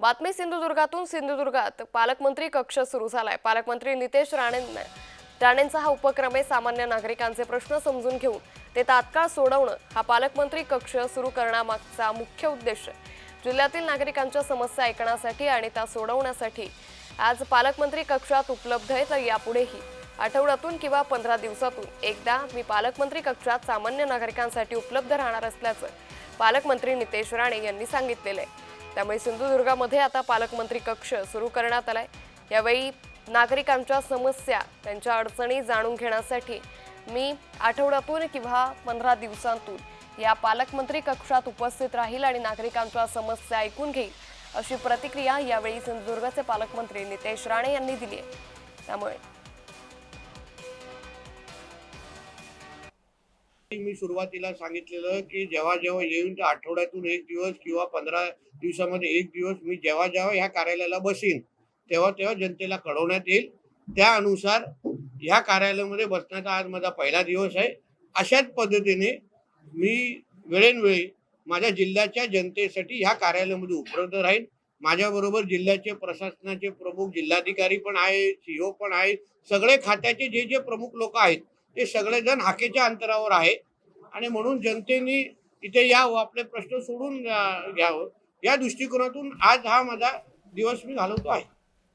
बातमी सिंधुदुर्गातून सिंधुदुर्गात. पालकमंत्री कक्ष सुरू झालाय. पालकमंत्री नितेश राणे राणेंचा हा उपक्रम आहे सामान्य नागरिकांचे प्रश्न समजून घेऊन. ते तात्काळ सोडवणं हा पालकमंत्री कक्ष सुरू करण्यामागचा मुख्य उद्देश जिल्ह्यातील नागरिकांच्या समस्या ऐकण्यासाठी आणि त्या सोडवण्यासाठी आज पालकमंत्री कक्षात उपलब्ध आहे तर यापुढेही आठवड्यातून किंवा पंधरा दिवसातून एकदा मी पालकमंत्री कक्षात सामान्य नागरिकांसाठी उपलब्ध राहणार असल्याचं पालकमंत्री नितेश राणे यांनी सांगितलेलं आहे. त्यामुळे सिंधुदुर्गामध्ये आता पालकमंत्री कक्ष सुरू करण्यात आलाय. यावेळी नागरिकांच्या समस्या त्यांच्या अडचणी जाणून घेण्यासाठी मी आठवड्यातून किंवा पंधरा दिवसांतून या पालकमंत्री कक्षात उपस्थित राहील आणि नागरिकांच्या समस्या ऐकून घेईल अशी प्रतिक्रिया यावेळी सिंधुदुर्गचे पालकमंत्री नितेश राणे यांनी दिली आहे. त्यामुळे मी सुरुवातीला सांगितलेलं की जेव्हा जेव्हा येऊन त्या आठवड्यातून एक दिवस किंवा पंधरा दिवसामध्ये एक दिवस मी जेव्हा जेव्हा ह्या कार्यालयाला बसीन तेव्हा तेव्हा जनतेला कळवण्यात येईल. त्यानुसार ह्या कार्यालयामध्ये बसण्याचा आज माझा पहिला दिवस आहे. अशाच पद्धतीने मी वेळेनवेळी माझ्या जिल्ह्याच्या जनतेसाठी ह्या कार्यालयामध्ये उपलब्ध राहील माझ्याबरोबर जिल्ह्याचे प्रशासनाचे प्रमुख जिल्हाधिकारी पण आहेत सीओ पण आहेत. सगळे खात्याचे जे जे प्रमुख लोक आहेत ते सगळेजण हाकेच्या अंतरावर आहे. आणि म्हणून जनतेने इथे यावं आपले प्रश्न सोडून घ्यावं. या दृष्टिकोनातून आज हा माझा दिवस मी घालवतो आहे.